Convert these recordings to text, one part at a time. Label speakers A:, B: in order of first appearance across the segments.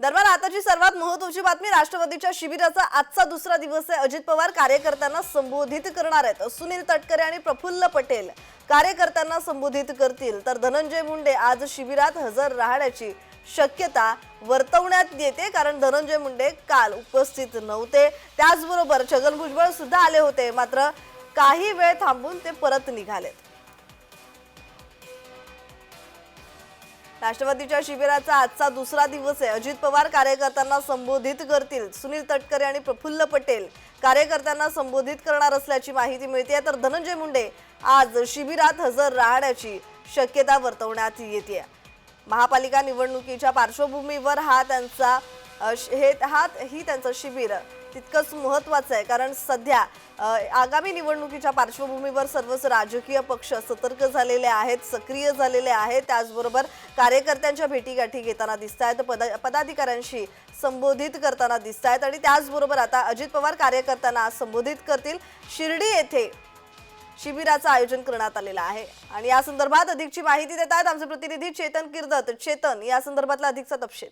A: दरम्यान आताची सर्वात महत्वाची बातमी राष्ट्रवादीच्या शिबिराचा आजचा दुसरा दिवस आहे. अजित पवार कार्यकर्त्यांना संबोधित करणार आहेत. सुनील तटकरे आणि प्रफुल्ल पटेल कार्यकर्त्यांना संबोधित करतील. तर धनंजय मुंडे आज शिबिरात हजर राहण्याची शक्यता वर्तवण्यात येते कारण धनंजय मुंडे काल उपस्थित नव्हते. त्याचबरोबर छगन भुजबळ सुद्धा आले होते. मात्र काही वेळ थांबून ते परत निघालेत. राष्ट्रवादीच्या शिबिराचा आजचा दुसरा दिवस आहे. अजित पवार कार्यकर्त्यांना संबोधित करतील. सुनील तटकरे आणि प्रफुल्ल पटेल कार्यकर्त्यांना संबोधित करणार असल्याची माहिती मिळते तर धनंजय मुंडे आज शिबिरात हजर राहण्याची शक्यता वर्तवण्यात येते महापालिका निवडणुकीच्या पार्श्वभूमीवर हा त्यांचा हे हा ही त्यांचं शिबिर तितकंच महत्वाचं आहे. कारण सध्या आगामी निवडणुकीच्या पार्श्वभूमीवर सर्वच राजकीय पक्ष सतर्क झालेले आहेत सक्रिय झालेले आहेत. त्याचबरोबर कार्यकर्त्यांच्या भेटीगाठी घेताना दिसत आहेत पद पदाधिकाऱ्यांशी संबोधित करताना दिसत आहेत आणि त्याचबरोबर आता अजित पवार कार्यकर्त्यांना संबोधित करतील. शिर्डी येथे शिबिराचं आयोजन करण्यात आलेलं आहे. आणि या संदर्भात अधिकची माहिती देत आहेत आमचे प्रतिनिधी चेतन किर्दत. चेतन या संदर्भातला अधिकचा तपशील.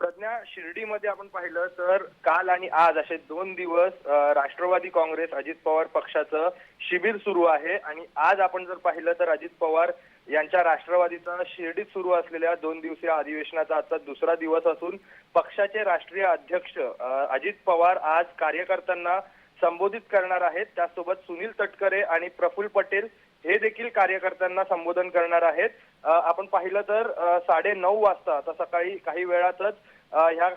B: प्रज्ञा शिर्डीमध्ये आपण पाहिलं तर काल आणि आज असे दोन दिवस राष्ट्रवादी काँग्रेस अजित पवार पक्षाचं शिबिर सुरू आहे. आणि आज आपण जर पाहिलं तर अजित पवार यांच्या राष्ट्रवादीचा शिर्डीत सुरू असलेल्या दोन दिवसीय अधिवेशनाचा आजचा दुसरा दिवस असून पक्षाचे राष्ट्रीय अध्यक्ष अजित पवार आज कार्यकर्त्यांना संबोधित करणार आहेत. त्यासोबत सुनील तटकरे आणि प्रफुल्ल पटेल हे देखील कार्यकर्त्यांना संबोधन करणार आहेत. आपण पाहिलं तर साडे नऊ वाजता आता सकाळी काही वेळातच ह्या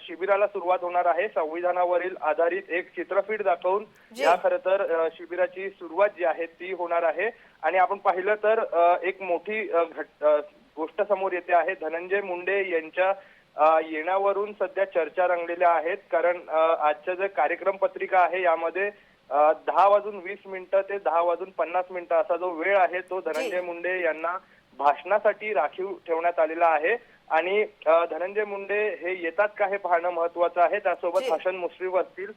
B: शिबिराला सुरुवात होणार आहे. संविधानावरील आधारित एक चित्रफित दाखवून. या खरं तर शिबिराची सुरुवात जी आहे ती होणार आहे. आणि आपण पाहिलं तर एक मोठी गोष्ट समोर येते आहे. धनंजय मुंडे यांच्या येण्यावरून सध्या चर्चा रंगलेल्या आहेत. कारण आजचं जे कार्यक्रम पत्रिका आहे यामध्ये दहा वाजून वीस मिनिटं ते दहा वाजून पन्नास मिनिटं असा जो वेळ आहे तो धनंजय मुंडे यांना भाषणासाठी राखीव ठेवण्यात आलेला आहे. आणि धनंजय मुंडे हे येतात का हे पाहणं महत्वाचं आहे? त्यासोबत. हसन मुश्रीफ असतील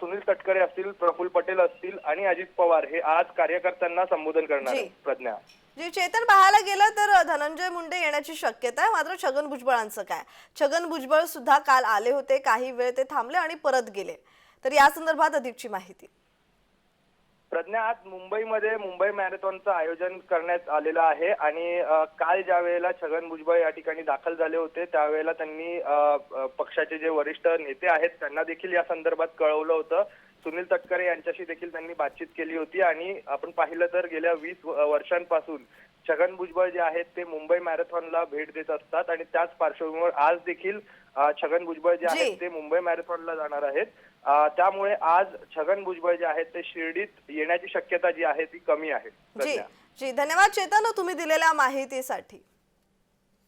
B: सुनील तटकरे असतील प्रफुल्ल पटेल असतील आणि अजित पवार हे आज कार्यकर्त्यांना संबोधन करणार प्रज्ञा.
A: जी चेतन पाहायला गेलं तर धनंजय मुंडे येण्याची शक्यता आहे. मात्र छगन भुजबळांचं काय? छगन भुजबळ सुद्धा काल आले होते काही वेळ ते थांबले आणि परत गेले. तर या संदर्भात अधिकची माहिती.
B: प्रज्ञा आज मुंबईमध्ये मुंबई मॅरेथॉनचं आयोजन करण्यात आलेलं आहे आणि काल ज्या वेळेला छगन भुजबळ या ठिकाणी दाखल झाले होते त्यावेळेला त्यांनी पक्षाचे जे वरिष्ठ नेते आहेत त्यांना देखील या संदर्भात कळवलं होतं. सुनील तटकरे यांच्याशी देखील त्यांनी बातचीत केली होती आणि आपण पाहिलं तर गेल्या वीस वर्षांपासून छगन भुजबळ जे आहेत ते मुंबई मॅरेथॉनला भेट देत असतात आणि त्याच पार्श्वभूमीवर आज देखील छगन भुजबळ जे. आहेत ते मुंबई मॅरेथॉनला जाणार आहेत त्यामुळे आज छगन भुजबळ जे आहेत ते शिर्डीत येण्याची शक्यता जी आहे ती कमी आहे.
A: जी धन्यवाद चेतन तुम्ही दिलेल्या माहितीसाठी